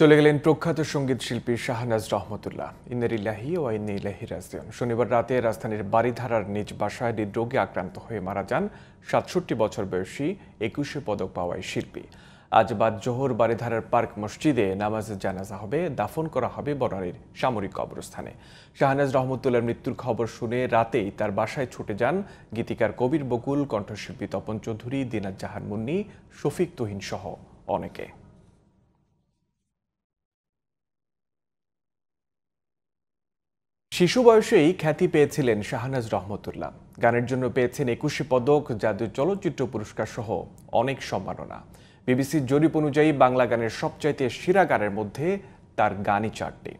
চলে গেলেন প্রখ্যাত সংগীত শিল্পী শাহনাজ রহমতুল্লাহ। ইন্নারিল্লাহি ও ইন্নিল্লাহি রাজিয়ান শনিবার রাতে রাজধানীর বাড়িধারার নিজ বাসায় হৃদরোগে আক্রান্ত হয়ে মারা যান সাতষট্টি বছর বয়সী একুশে পদক পাওয়া শিল্পী। আজ বাদ জোহর বাড়িধারার পার্ক মসজিদে নামাজ জানাজা হবে, দাফন করা হবে বনারীর সামরিক কবরস্থানে। শাহনাজ রহমতুল্লাহর মৃত্যুর খবর শুনে রাতেই তার বাসায় ছুটে যান গীতিকার কবির বকুল, কণ্ঠশিল্পী তপন চৌধুরী, দিনাজ জাহান মুন্নি, শফিক তুহিন সহ অনেকে। শিশু বয়সেই খ্যাতি পেয়েছিলেন শাহনাজ রহমতুল্লাহ। গানের জন্য পেয়েছেন একুশে পদক জাতীয় চলচ্চিত্র পুরস্কার সহ অনেক সম্মাননা। বিবিসির জরিপ অনুযায়ী বাংলা গানের সবচাইতে সেরা গানের মধ্যে তার গানই চারটি।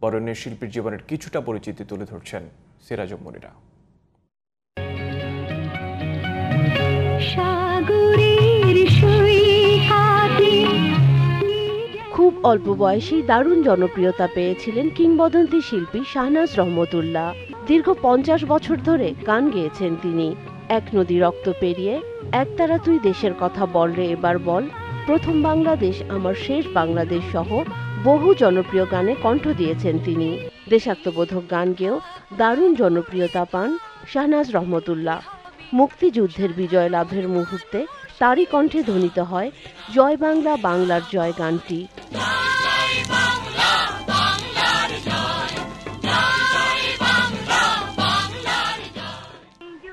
বরণ্যের শিল্পীর জীবনের কিছুটা পরিচিতি তুলে ধরছেন সিরাজম মনিরা। খুব অল্প বয়সেই দারুণ জনপ্রিয়তা পেয়েছিলেন কিংবদন্তি শিল্পী শাহনাজ রহমতুল্লাহ। দীর্ঘ পঞ্চাশ বছর ধরে গান গেয়েছেন তিনি। এক নদী রক্ত পেরিয়ে একতারা তুই দেশের কথা বল রে এবার বল। প্রথম বাংলাদেশ, আমার শেষ বাংলাদেশ সহ বহু জনপ্রিয় গানে কণ্ঠ দিয়েছেন তিনি। দেশাত্মবোধক গান গেয়েও দারুণ জনপ্রিয়তা পান শাহনাজ রহমতুল্লাহ। মুক্তিযুদ্ধের বিজয় লাভের মুহূর্তে তারই কণ্ঠে ধ্বনিত হয় জয় বাংলা, বাংলার জয় গানটি।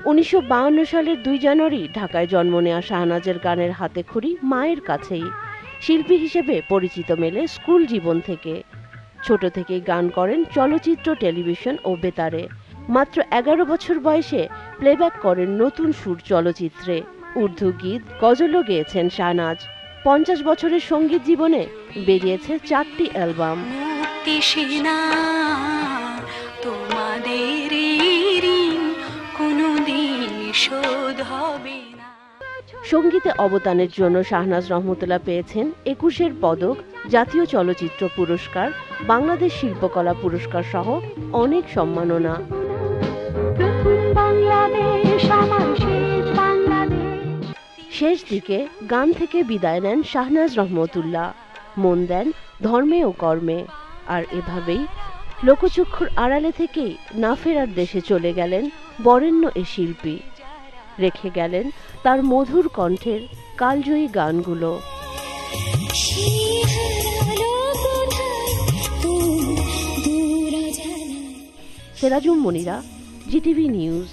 উনিশশো সালের দুই জানুয়ারি ঢাকায় জন্ম নেওয়া শাহনাজের গানের হাতে খড়ি মায়ের কাছেই। শিল্পী হিসেবে পরিচিত মেলে স্কুল জীবন থেকে। ছোট থেকেই গান করেন চলচ্চিত্র, টেলিভিশন ও বেতারে। মাত্র এগারো বছর বয়সে প্লেব্যাক করেন নতুন সুর চলচ্চিত্রে। উর্দু গীত গজলও গেয়েছেন শাহনাজ। পঞ্চাশ বছরের সংগীত জীবনে বেরিয়েছে চারটি অ্যালবাম। তোমাদের কোনোদিন শোধ হবে না। সঙ্গীতে অবদানের জন্য শাহনাজ রহমতুল্লাহ পেয়েছেন একুশের পদক জাতীয় চলচ্চিত্র পুরস্কার বাংলাদেশ শিল্পকলা পুরস্কার সহ অনেক সম্মাননা। বাংলাদেশ শেষ দিকে গান থেকে বিদায় নেন শাহনাজ রহমতুল্লাহ। মন দেন ধর্মে ও কর্মে। আর এভাবেই লোকচক্ষুর আড়ালে থেকেই না ফেরার দেশে চলে গেলেন বরেণ্য এ শিল্পী। রেখে গেলেন তার মধুর কণ্ঠের কালজয়ী গানগুলো। Serajum Monira GTV news.